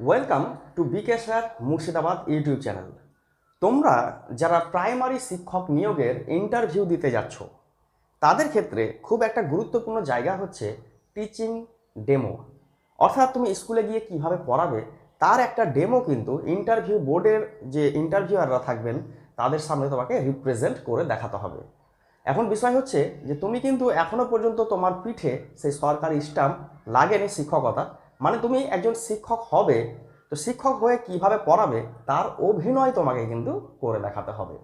Welcome to B K sir Murshidabad YouTube channel তোমরা যারা primary শিক্ষক নিয়োগের ইন্টারভিউ দিতে যাচ্ছ, তাদের ক্ষেত্রে খুব একটা গুরুত্বপূর্ণ জায়গা হচ্ছে টিচিং ডেমো অর্থাৎ তুমি স্কুলে গিয়ে কীভাবে পড়াবে, তার একটা ডেমো কিন্তু ইন্টারভিউ বোর্ডের যে ইন্টারভিউয়াররা থাকবেন, তাদের সামনে তোমাকে রিপ্রেজেন্ট করে দেখাতে হবে। এখন বিষয় হচ্ছে যে, তুমি কিন্তু এখনও পর্যন্ত তোমার পিঠে সেই সরকারি স্টাম্প লাগেনি শিক্ষকতা মানে তুমি একজন শিক্ষক হবে, তো শিক্ষক হয়ে কীভাবে পড়াবে তার অভিনয় তোমাকে কিন্তু করে দেখাতে হবে।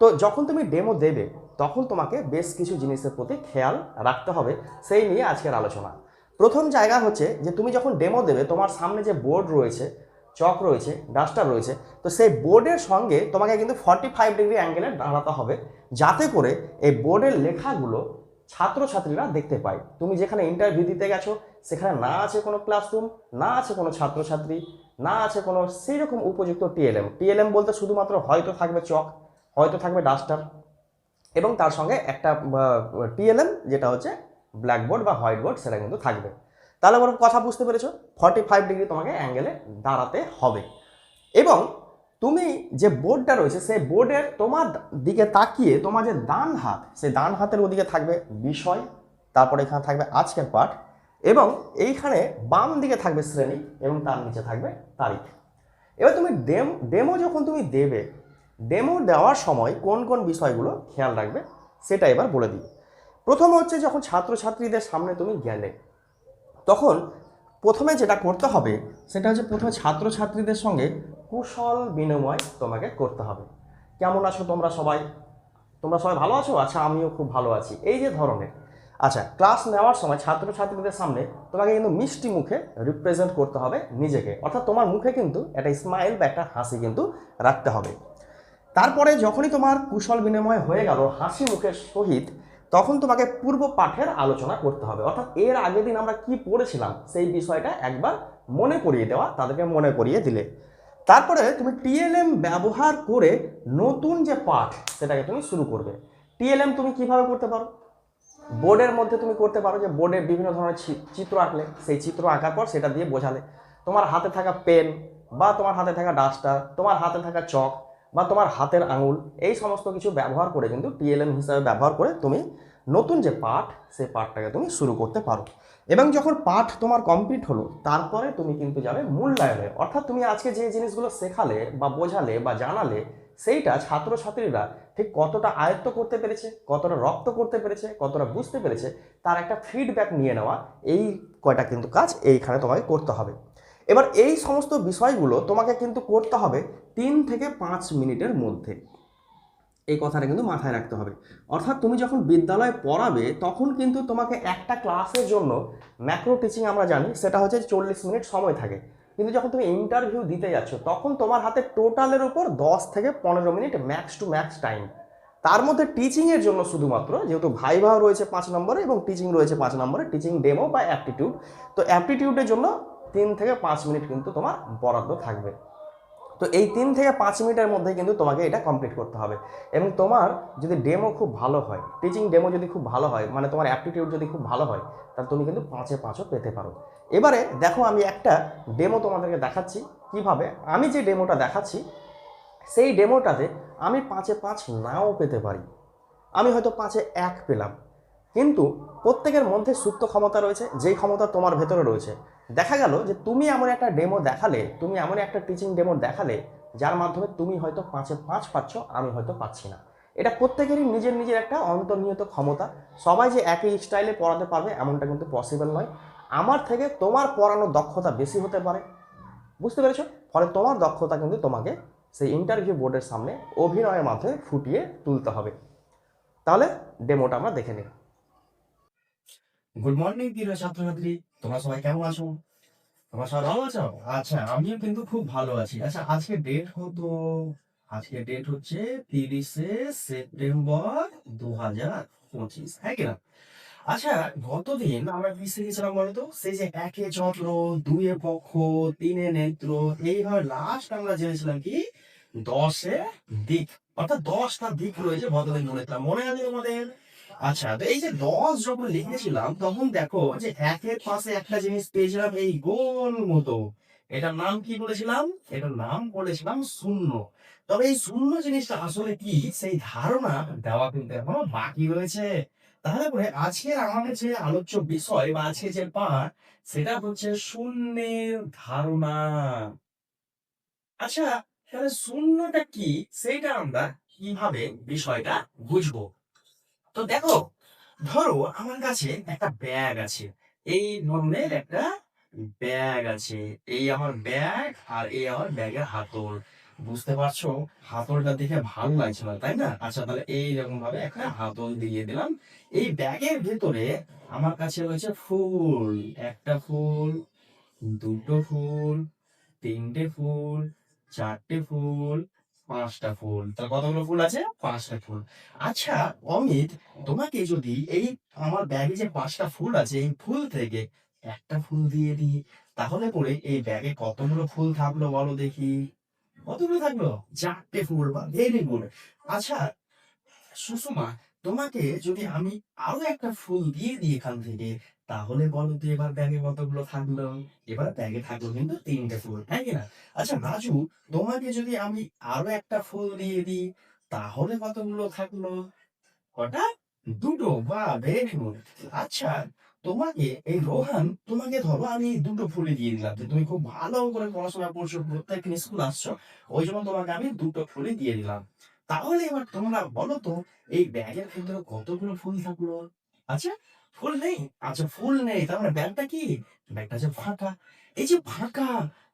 তো যখন তুমি ডেমো দেবে, তখন তোমাকে বেশ কিছু জিনিসের প্রতি খেয়াল রাখতে হবে, সেই নিয়ে আজকের আলোচনা। প্রথম জায়গা হচ্ছে যে তুমি যখন ডেমো দেবে, তোমার সামনে যে বোর্ড রয়েছে, চক রয়েছে ডাস্টার রয়েছে, তো সেই বোর্ডের সঙ্গে তোমাকে কিন্তু ফর্টি ফাইভ ডিগ্রি অ্যাঙ্গেলে দাঁড়াতে হবে, যাতে করে এই বোর্ডের লেখাগুলো ছাত্রছাত্রীরা দেখতে পায়। তুমি যেখানে ইন্টারভিউ দিতে গেছো সেখানে না আছে কোনো ক্লাসরুম না আছে কোনো ছাত্রছাত্রী, না আছে কোনো সেই রকম উপযুক্ত টিএলএম টিএলএম বলতে শুধুমাত্র হয়তো থাকবে চক, হয়তো থাকবে ডাস্টার এবং তার সঙ্গে একটা টিএলএম যেটা হচ্ছে ব্ল্যাকবোর্ড বা হোয়াইট বোর্ড সেটা কিন্তু থাকবে। তাহলে বরং কথা বুঝতে পেরেছ ফর্টি ফাইভ ডিগ্রি তোমাকে অ্যাঙ্গেলে দাঁড়াতে হবে। এবং তুমি যে বোর্ডটা রয়েছে সেই বোর্ডের তোমার দিকে তাকিয়ে তোমার যে ডান হাত সেই ডান হাতের ওদিকে থাকবে বিষয়, তারপরে এখানে থাকবে আজকের পাঠ এবং এইখানে বাম দিকে থাকবে শ্রেণি এবং তার নিচে থাকবে তারিখ। এবার তুমি ডেম, ডেমো যখন তুমি দেবে, ডেমো দেওয়ার সময় কোন কোন বিষয়গুলো খেয়াল রাখবে সেটা এবার বলে দিই। প্রথম হচ্ছে যখন ছাত্রছাত্রীদের সামনে তুমি গেলে, তখন প্রথমে যেটা করতে হবে সেটা হচ্ছে প্রথমে ছাত্রছাত্রীদের সঙ্গে কুশল বিনিময় তোমাকে করতে হবে। কেমন আছো তোমরা সবাই? তোমরা সবাই ভালো আছো? আচ্ছা আমিও খুব ভালো আছি। এই যে ধরনের আচ্ছা ক্লাস নেওয়ার সময় ছাত্রছাত্রীদের সামনে তোমাকে কিন্তু মিষ্টি মুখে রিপ্রেজেন্ট করতে হবে নিজেকে। অর্থাৎ তোমার মুখে কিন্তু একটা স্মাইল বা একটা হাসি কিন্তু রাখতে হবে। তারপরে যখনই তোমার কুশল বিনিময় হয়ে গেল হাসি মুখের সহিত, তখন তোমাকে পূর্ব পাঠের আলোচনা করতে হবে। অর্থাৎ এর আগের দিন আমরা কি পড়েছিলাম সেই বিষয়টা একবার মনে করিয়ে দেওয়া, তাদেরকে মনে করিয়ে দিলে। তারপরে তুমি টিএলএম ব্যবহার করে নতুন যে পাঠ, সেটাকে তুমি শুরু করবে। টিএলএম তুমি কীভাবে করতে পারো? বোর্ডের মধ্যে তুমি করতে পারো যে বোর্ডে বিভিন্ন ধরনের চিত্র আঁকলে, সেই চিত্র আঁকার পর সেটা দিয়ে বোঝালে। তোমার হাতে থাকা পেন বা তোমার হাতে থাকা ডাস্টার, তোমার হাতে থাকা চক বা তোমার হাতের আঙুল, এই সমস্ত কিছু ব্যবহার করে কিন্তু টিএলএম হিসাবে ব্যবহার করে তুমি নতুন যে পাঠ সেই পাঠটাকে তুমি শুরু করতে পারো। এবং যখন পাঠ তোমার কমপ্লিট হলো, তারপরে তুমি কিন্তু যাবে মূল্যায়নে। অর্থাৎ তুমি আজকে যে জিনিসগুলো শেখালে বা বোঝালে বা জানালে সেইটা ছাত্রছাত্রীরা ঠিক কতটা আয়ত্ত করতে পেরেছে, কতটা রপ্ত করতে পেরেছে, কতটা বুঝতে পেরেছে, তার একটা ফিডব্যাক নিয়ে নেওয়া এই কয়টা কিন্তু কাজ এইখানে তোমাকে করতে হবে। এবার এই সমস্ত বিষয়গুলো তোমাকে কিন্তু করতে হবে তিন থেকে পাঁচ মিনিটের মধ্যে। এই কথাটা কিন্তু মাথায় রাখতে হবে। অর্থাৎ তুমি যখন বিদ্যালয়ে পড়াবে, তখন কিন্তু তোমাকে একটা ক্লাসের জন্য ম্যাক্রো টিচিং আমরা জানি, সেটা হচ্ছে চল্লিশ মিনিট সময় থাকে। কিন্তু যখন তুমি ইন্টারভিউ দিতে যাচ্ছ, তখন তোমার হাতে টোটালের উপর দশ থেকে পনেরো minute max to max time তার মধ্যে টিচিংয়ের জন্য শুধুমাত্র, যেহেতু ভাইভাও রয়েছে পাঁচ নম্বরে এবং টিচিং রয়েছে পাঁচ নম্বরে টিচিং ডেমো বা অ্যাপটিটিউড তো অ্যাপটিটিউডের জন্য তিন থেকে পাঁচ মিনিট কিন্তু তোমার বরাদ্দ থাকবে। তো এই তিন থেকে পাঁচ মিনিটের মধ্যে কিন্তু তোমাকে এটা কমপ্লিট করতে হবে। এবং তোমার যদি ডেমো খুব ভালো হয় টিচিং ডেমো যদি খুব ভালো হয় মানে তোমার অ্যাপটিটিউড যদি খুব ভালো হয়, তাহলে তুমি কিন্তু পাঁচে পাঁচও পেতে পারো। এবারে দেখো আমি একটা ডেমো তোমাদেরকে দেখাচ্ছি, কীভাবে? আমি যে ডেমোটা দেখাচ্ছি, সেই ডেমোটাতে আমি পাঁচে পাঁচ নাও পেতে পারি। আমি হয়তো পাঁচে এক পেলাম। কিন্তু প্রত্যেকের মধ্যে সুপ্ত ক্ষমতা রয়েছে, যেই ক্ষমতা তোমার ভেতরে রয়েছে। দেখা গেল যে তুমি এমন একটা ডেমো দেখালে, তুমি এমন একটা টিচিং ডেমো দেখালে, যার মাধ্যমে তুমি হয়তো পাঁচে পাঁচ পাচ্ছ, আমি হয়তো পাচ্ছি না। এটা প্রত্যেকেরই নিজের নিজের একটা অন্তর্নিহিত ক্ষমতা। সবাই যে একই স্টাইলে পড়াতে পারবে, এমনটা কিন্তু পসিবল নয়। আমার থেকে তোমার পড়ানোর দক্ষতা বেশি হতে পারে। বুঝতে পেরেছ? ফলে তোমার দক্ষতা কিন্তু তোমাকে সেই ইন্টারভিউ বোর্ডের সামনে অভিনয়ের মাধ্যমে ফুটিয়ে তুলতে হবে। তাহলে ডেমোটা আমরা দেখে নিই। গুড মর্নিং প্রিয় ছাত্রছাত্রী। তোমরা সবাই কেমন আছো? তোমরা সবাই ভালো আছো? আচ্ছা আমিও কিন্তু খুব ভালো আছি। আচ্ছা আজকে ডেট হতো আজকে ডেট হচ্ছে তিরিশে সেপ্টেম্বর দু হাজার পঁচিশ হ্যাঁ কিনা আচ্ছা গতদিন আমরা কি শিখেছিলাম বলতো? সেই যে একে চক্র, দুয়ে পক্ষ, তিনে নেত্র, এইভাবে লাস্ট আমরা জেনেছিলাম কি? দশে দিক, অর্থাৎ দশটা দিক রয়েছে গতদিন মনে তা মনে আছে তোমাদের? আচ্ছা তো এই যে দশ যখন লিখেছিলাম, তখন দেখো যে একের পাশে একটা জিনিস পেয়েছিলাম এই গোল মতো। এটার নাম কি বলেছিলাম? এটার নাম বলেছিলাম শূন্য। তবে এই শূন্য জিনিসটা আসলে কি? সেই ধারণা দেওয়া কিন্তু এখনও বাকি রয়েছে। তাহলে পরে আজকের আমাদের যে আলোচ্য বিষয় বা আজকে যে পাঠ, সেটা হচ্ছে শূন্যের ধারণা। আচ্ছা তাহলে শূন্যটা কি? সেইটা আমরা কীভাবে বিষয়টা বুঝব? তো দেখো, ধরো আমার কাছে একটা ব্যাগ আছে। এই ধরনের একটা ব্যাগ আছে। এই আমার ব্যাগ আর এই আমার ব্যাগের হাতল। বুঝতে পারছ? হাতলটা দেখে ভালো লাগছে না, তাই না? আচ্ছা তাহলে এইরকম ভাবে একটা হাতল দিয়ে দিলাম। এই ব্যাগের ভেতরে আমার কাছে রয়েছে ফুল। একটা ফুল, দুটো ফুল, তিনটে ফুল, চারটে ফুল পাঁচটা ফুল। তাহলে কতগুলো ফুল আছে? পাঁচটা ফুল। আচ্ছা অমিত, তোমাকে যদি এই আমার ব্যাগে যে পাঁচটা ফুল আছে, এই ফুল থেকে একটা ফুল দিয়ে দিই, তাহলে পরে এই ব্যাগে কতগুলো ফুল থাকল বলো দেখি। কতগুলো থাকল? চারটে ফুল বা ভেরি গুড। আচ্ছা সুষমা, তোমাকে যদি আমি আরও একটা ফুল দিয়ে দিই এখান থেকে তাহলে বলো তো এবার ব্যাগে কতগুলো থাকল? এবার ব্যাগে থাকল কিন্তু তিনটে ফুল তাই কিনা আচ্ছা রাজু, তোমাকে যদি আমি আরও একটা ফুল দিয়ে দিই, তাহলে কতগুলো থাকল? কটা? দুটো বা ভেরি গুড আচ্ছা তোমাকে, এই রোহান, তোমাকে ধরো আমি দুটো ফুলে দিয়ে দিলাম, যে তুমি খুব ভালো করে পড়াশোনা করছ, প্রত্যেকদিন স্কুল আসছো, ওই জন্য তোমাকে আমি দুটো ফুলে দিয়ে দিলাম। তাহলে এবার তোমরা বলো তো, এই ব্যাগের ভিতরে কতগুলো ফুল থাকল? আচ্ছা ফুল নেই? আচ্ছা ফুল নেই। তার মানে ব্যাগটা কি? ব্যাগটা ফাঁকা। এই যে ফাঁকা,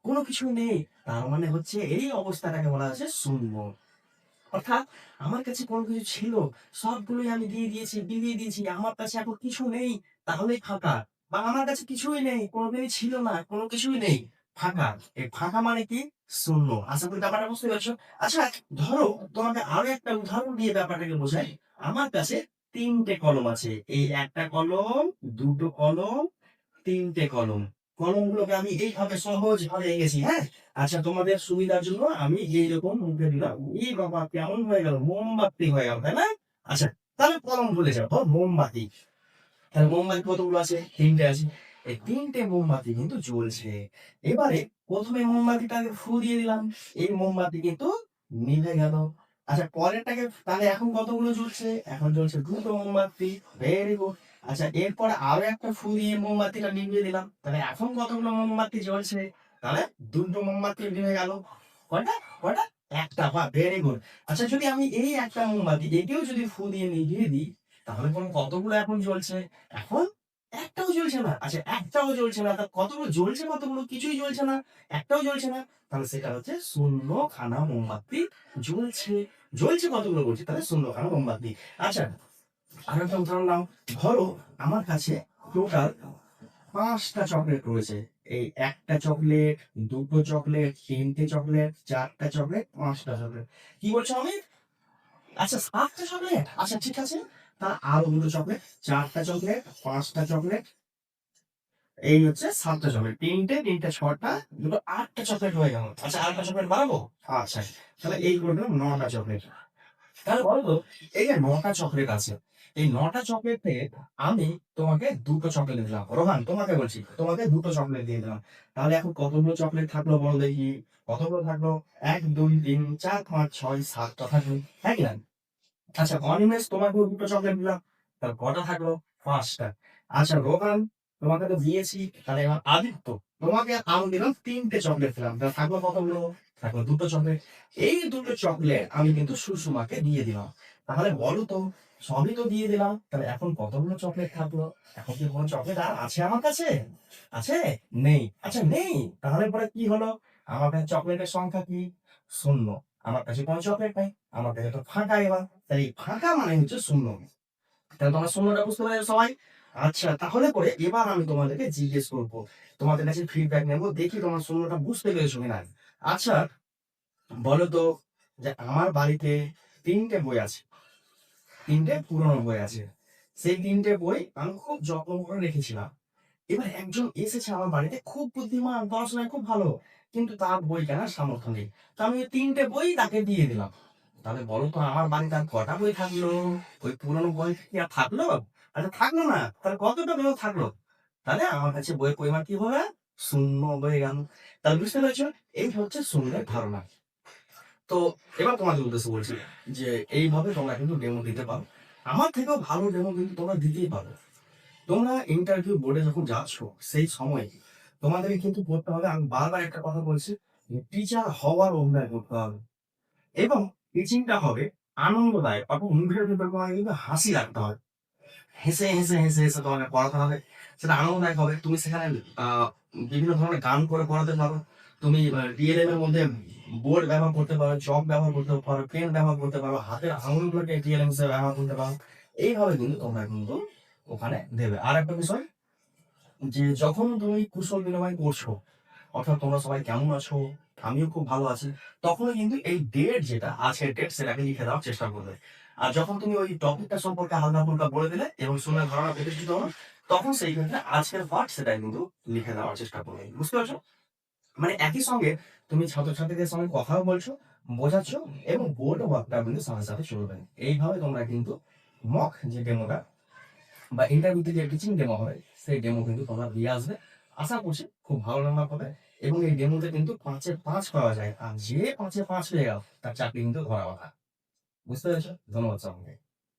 কোনো কিছু নেই। তার মানে হচ্ছে এই অবস্থাটাকে বলা হচ্ছে শূন্য। অর্থাৎ আমার কাছে কোনো কিছু ছিল, সবগুলোই আমি দিয়ে দিয়েছি, বিলিয়ে দিয়েছি, আমার কাছে এখন কিছু নেই, তাহলেই ফাঁকা। বা আমার কাছে কিছুই নেই, কোনোদিনই ছিল না, কোনো কিছুই নেই, ফাঁকা। এই ফাঁকা মানে কি? শূন্য। আশা করি ব্যাপারটা বুঝতে পারছ। আচ্ছা ধরো, তোমাকে আরও একটা উদাহরণ দিয়ে ব্যাপারটাকে বোঝাই। আমার কাছে তিনটে কলম আছে। এই একটা কলম, দুটো কলম, তিনটে কলম। কলমগুলোকে আমি এইভাবে সহজ ভাবে এঁকেছি হ্যাঁ? আচ্ছা তোমাদের সুবিধার জন্য আমি এইরকম মুখে দিলাম। এই বাবা, কেমন হয়ে গেল? মোমবাতি হয়ে গেল, তাই না? আচ্ছা তাহলে কলম ভুলে যাও। মোমবাতি। তাহলে মোমবাতি কতগুলো আছে? তিনটে আছে। এই তিনটে মোমবাতি কিন্তু জ্বলছে। এবারে প্রথমে মোমবাতিটাকে ফু দিয়ে দিলাম। এই মোমবাতি কিন্তু নিভে গেল। আচ্ছা পরেরটাকে তাহলে এখন কতগুলো জ্বলছে? এখন জ্বলছে দুটো মোমবাতি ভেরি গুড আচ্ছা এরপরে আরও একটা ফু দিয়ে মোমবাতিটা নিভিয়ে দিলাম। তাহলে এখন কতগুলো মোমবাতি জ্বলছে? তাহলে দুটো মোমবাতি নিভে গেল। কয়টা? কয়টা? একটা, বা ভেরি গুড আচ্ছা যদি আমি এই একটা মোমবাতি এটিও যদি ফু দিয়ে নিভিয়ে দিই, তাহলে কোন কতগুলো এখন জ্বলছে? এখন একটাও জ্বলছে না। আচ্ছা একটাও জ্বলছে না, তা কতগুলো জ্বলছে, কতগুলো কিছুই জ্বলছে না, একটাও জ্বলছে না? তাহলে সেটা হচ্ছে শূন্য খানা মোমবাতি জ্বলছে। জ্বলছে কতগুলো বলছি? তাহলে শূন্য খানা মোমবাতি। আচ্ছা আর একটা উদাহরণ নাও। ধরো, আমার কাছে টোটাল পাঁচটা চকলেট রয়েছে। এই একটা চকলেট, দুটো চকলেট, তিনটে চকলেট, চারটা চকলেট, পাঁচটা চকলেট। কি বলছো আমি আচ্ছা সাতটা চকলেট? আচ্ছা ঠিক আছে। তা আরও দুটো চকলেট চারটা চকলেট পাঁচটা চকলেট এই হচ্ছে সাতটা চকলেট তিনটে তিনটে, ছটা, দুটো, আটটা চকলেট হয়ে গেল। আচ্ছা আটটা চকলেট বানাবো আচ্ছা তাহলে এই করে দিলাম নটা চকলেট তাহলে বলতো এই যে নটা চকলেট আছে, এই নটা চকলেটে আমি তোমাকে দুটো চকলেট দিলাম। রোহান, তোমাকে বলছি, তোমাকে দুটো চকলেট দিয়ে দিলাম। তাহলে এখন কতগুলো চকলেট থাকল বলো দেখি। কতগুলো থাকল? এক, দুই, তিন, চার, পাঁচ, ছয়, সাতটা থাকল হ্যাঁ কি না? আচ্ছা অনিমেষ তোমাকে দুটো চকলেট দিলাম, তার কটা থাকল? পাঁচটা। আচ্ছা রোহান, তোমাকে তো দিয়েছি, তাহলে এবার আদিত্য, তোমাকে আমি দিলাম, তিনটে চকলেট দিলাম। তাহলে থাকল কতগুলো? থাকল দুটো চকলেট এই দুটো চকলেট আমি কিন্তু সুষমাকে দিয়ে দিলাম। তাহলে বলো তো, সবই তো দিয়ে দিলাম, তাহলে এখন কতগুলো চকলেট থাকল? এখন কি কোনো চকলেট আর আছে আমার কাছে? আছে? নেই। আচ্ছা নেই। তাহলে পরে কি হলো? আমার কাছে চকলেটের সংখ্যা কি? শূন্য। আমার কাছে কোনো চকলেট নাই। কাছে তো ফাঁকা এবার তাই এই ফাঁকা মানে হচ্ছে শূন্য। তাহলে তোমরা শূন্যটা বুঝতে পারছ সবাই? আচ্ছা তাহলে পরে এবার আমি তোমাদেরকে জিজ্ঞেস করব। তোমাদের কাছে ফিডব্যাক নেব, দেখি তোমার শূন্যটা বুঝতে পেরেছ কিনা। আচ্ছা বলো তো যে আমার বাড়িতে তিনটে বই আছে। তিনটে পুরনো বই আছে। সেই তিনটে বই আমি খুব যত্ন করে রেখেছিলাম। এবার একজন এসেছে আমার বাড়িতে, খুব বুদ্ধিমান, পড়াশোনায় খুব ভালো, কিন্তু তার বই কেনার সামর্থ্য নেই। তো আমি তিনটে বই তাকে দিয়ে দিলাম। তাহলে বলো তো, আমার বাড়িতে আর কটা বই থাকল? ওই পুরনো বই কি আর থাকল? আচ্ছা থাকল না। তাহলে কতটা বই থাকল? তাহলে আমার কাছে বইয়ের পরিমাণ কি হবে? শূন্য হয়ে গেল। তাহলে বুঝতে পেরেছ? এই হচ্ছে শূন্যের ধারণা। তো এবার তোমাদের উদ্দেশ্যে বলছি যে, এইভাবে তোমরা কিন্তু ডেমো দিতে পারো। আমার থেকেও ভালো ডেমো কিন্তু তোমরা দিতেই পারো। তোমরা ইন্টারভিউ বোর্ডে যখন যাচ্ছ, সেই সময় তোমাদেরকে কিন্তু করতে হবে। আমি বারবার একটা কথা বলছি টিচার হওয়ার অভিনয় করতে হবে। এবং টিচিংটা হবে, আনন্দদায়ক, অর্থাৎ মুখের ভেতর তোমাকে কিন্তু হাসি রাখতে হবে। হেসে হেসে হেসে হেসে তোমাকে পড়াতে হবে, সেটা আনন্দদায়ক হবে। তুমি সেখানে বিভিন্ন ধরনের গান করে পড়াতে পারো। তুমি ডিএলএম এর মধ্যে বোর্ড ব্যবহার করতে পারো চক ব্যবহার করতে পারো পেন ব্যবহার করতে পারো, হাতের আঙুলগুলোকে ডিএলএম হিসেবে ব্যবহার করতে পারো। এইভাবে কিন্তু তোমরা কিন্তু ওখানে দেবে। আর একটা বিষয়, যে যখন তুমি কুশল বিনিময় করছ অর্থাৎ তোমরা সবাই কেমন আছো? আমিও খুব ভালো আছি। তখন কিন্তু এই ডেট যেটা আছে ডেট সেটাকে লিখে দেওয়ার চেষ্টা করবে। আর যখন তুমি ওই টপিকটা সম্পর্কে হালকা ফুলকা বলে দিলে এবং শুনে ধারণা প্রতিষ্ঠিত হলো, তখন সেই ক্ষেত্রে আজকের পার্ট সেটা কিন্তু লিখে দেওয়ার চেষ্টা করবে। বুঝতে পারছ? মানে একই সঙ্গে তুমি ছাত্রছাত্রীদের সঙ্গে কথাও বলছো, বোঝাচ্ছ এবং বোর্ড ওয়ার্কটা কিন্তু সাথে সাথে চলবে। এইভাবে তোমরা কিন্তু মক যে ডেমোটা বা ইন্টারভিউতে যে টিচিং ডেমো হবে সেই ডেমো কিন্তু তোমরা দিয়ে আসবে। আশা করছি খুব ভালো নাম্বার পাবে। এবং এই ডেমোতে কিন্তু পাঁচে পাঁচ পাওয়া যায়। আর যে পাঁচে পাঁচ হয়ে গেল, তার চাকরি কিন্তু ধরা কথা বুঝতে পেরেছ? ধন্যবাদ সবাইকে।